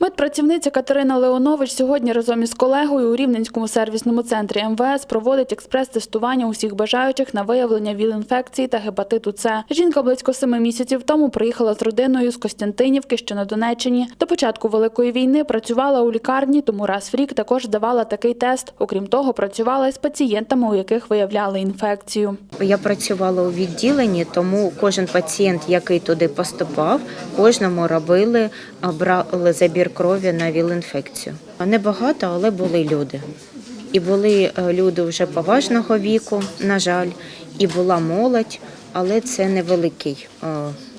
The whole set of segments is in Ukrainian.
Медпрацівниця Катерина Леонович сьогодні разом із колегою у Рівненському сервісному центрі МВС проводить експрес-тестування усіх бажаючих на виявлення ВІЛ-інфекції та гепатиту С. Жінка близько семи місяців тому приїхала з родиною з Костянтинівки, що на Донеччині. До початку Великої війни працювала у лікарні, тому раз в рік також здавала такий тест. Окрім того, працювала із пацієнтами, у яких виявляли інфекцію. Я працювала у відділенні, тому кожен пацієнт, який туди поступав, кожному робили, брали забір крові на ВІЛ-інфекцію. Небагато, але були люди. І були е, люди вже поважного віку, на жаль, і була молодь, але це невеликий е,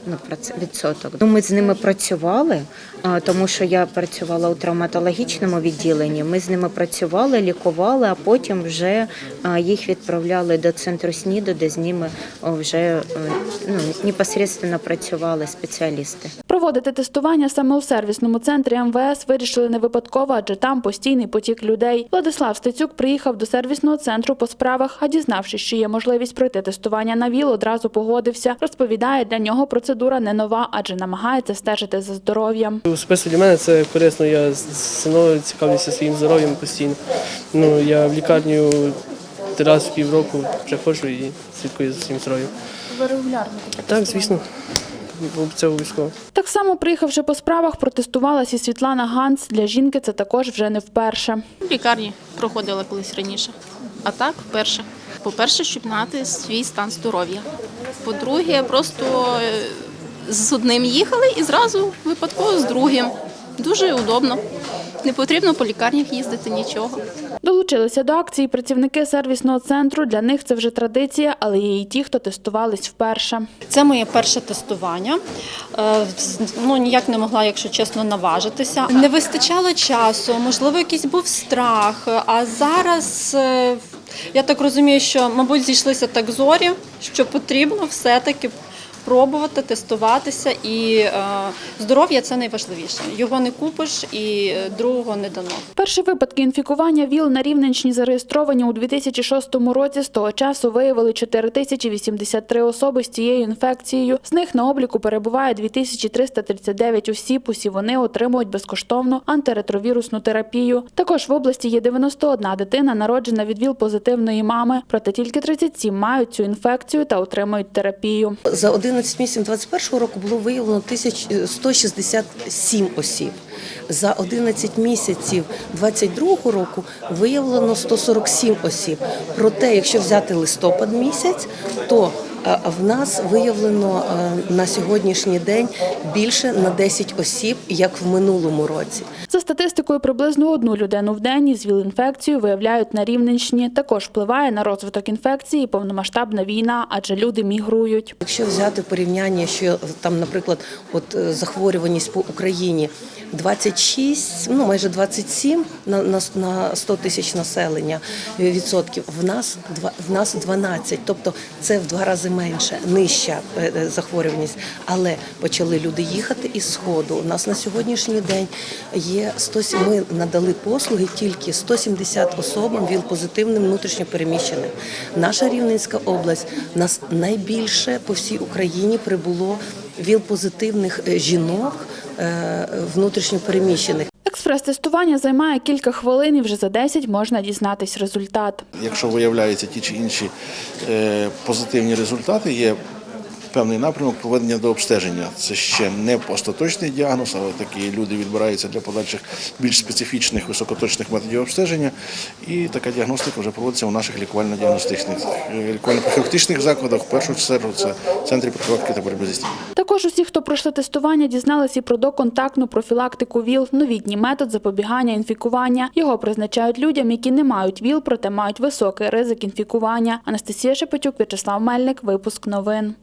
ну, відсоток. Ну, Ми з ними працювали, е, тому що я працювала у травматологічному відділенні. Ми з ними працювали, лікували, а потім вже їх відправляли до центру СНІДу, де з ними вже ну, непосередньо працювали спеціалісти. Проводити тестування саме у сервісному центрі МВС вирішили не випадково, адже там постійний потік людей. Владислав Стецюк приїхав до сервісного центру по справах, а дізнавшись, що є можливість пройти тестування на ВІЛ, одразу погодився. Розповідає, для нього процедура не нова, адже намагається стежити за здоров'ям. Особисто для мене це корисно. Я синовою цікавлюся своїм здоров'ям постійно. Ну, я в лікарню рази в півроку приходжу і слідкую за своїм здоров'ям. Ви регулярно Так, звісно, це обов'язково. так само, приїхавши по справах, протестувалась і Світлана Ганц. Для жінки це також вже не вперше. В лікарні проходила колись раніше. А так вперше. По-перше, щоб знати свій стан здоров'я. По-друге, просто е, з одним їхали і зразу випадково з другим. Дуже удобно. Не потрібно по лікарнях їздити нічого. Долучилися до акції працівники сервісного центру. Для них це вже традиція, але є і ті, хто тестувались вперше. Це моє перше тестування. Е, Ну ніяк не могла, якщо чесно, наважитися. Не вистачало часу, можливо, якийсь був страх. А зараз е, я так розумію, що мабуть зійшлися так зорі, що потрібно все-таки пробувати тестуватися, і е, здоров'я це найважливіше. Його не купиш і е, другого не дано. Перші випадки інфікування ВІЛ на Рівненщині зареєстровані у 2006 році. З того часу виявили 4083 особи з цією інфекцією. З них на обліку перебуває 2339 осіб. Усі вони отримують безкоштовну антиретровірусну терапію. Також в області є 91 дитина, народжена від ВІЛ-позитивної мами. Проте тільки 37 мають цю інфекцію та отримують терапію. За 11 місяців 2021 року було виявлено 1167 осіб. За 11 місяців 2022 року виявлено 147 осіб. Проте, якщо взяти листопад місяць, то е, в нас виявлено е, на сьогоднішній день більше на 10 осіб, як в минулому році. За статистикою, приблизно одну людину в день із ВІЛ-інфекцією виявляють на Рівненщині. Також впливає на розвиток інфекції повномасштабна війна, адже люди мігрують. Якщо взяти порівняння, що там, наприклад, от е, захворюваність по Україні 26, ну майже 27 на, на, на 100 тисяч населення е, відсотків, в нас в нас 12, тобто це в два рази менше, нижча е, е, захворюваність. Але почали люди їхати із сходу. У нас на сьогоднішній день є 100, ми надали послуги тільки 170 особам ВІЛ-позитивним внутрішньопереміщеним. Наша Рівненська область нас найбільше по всій Україні прибуло ВІЛ-позитивних е, жінок е, внутрішньопереміщених. Експрес-тестування займає кілька хвилин і вже за 10 можна дізнатись результат. Якщо виявляються ті чи інші е, позитивні результати, є певний напрямок проведення до обстеження. Це ще не остаточний діагноз, але такі люди відбираються для подальших більш специфічних високоточних методів обстеження. І така діагностика вже проводиться у наших лікувально-діагностичних е, лікувально-профілактичних закладах. В першу чергу це центрі профілактики та боротьби зі СТІ. Також усі, хто пройшли тестування, дізналися і про доконтактну профілактику ВІЛ, новітній метод запобігання інфікування. Його призначають людям, які не мають ВІЛ, проте мають високий ризик інфікування. Анастасія Шепетюк, В'ячеслав Мельник, випуск новин.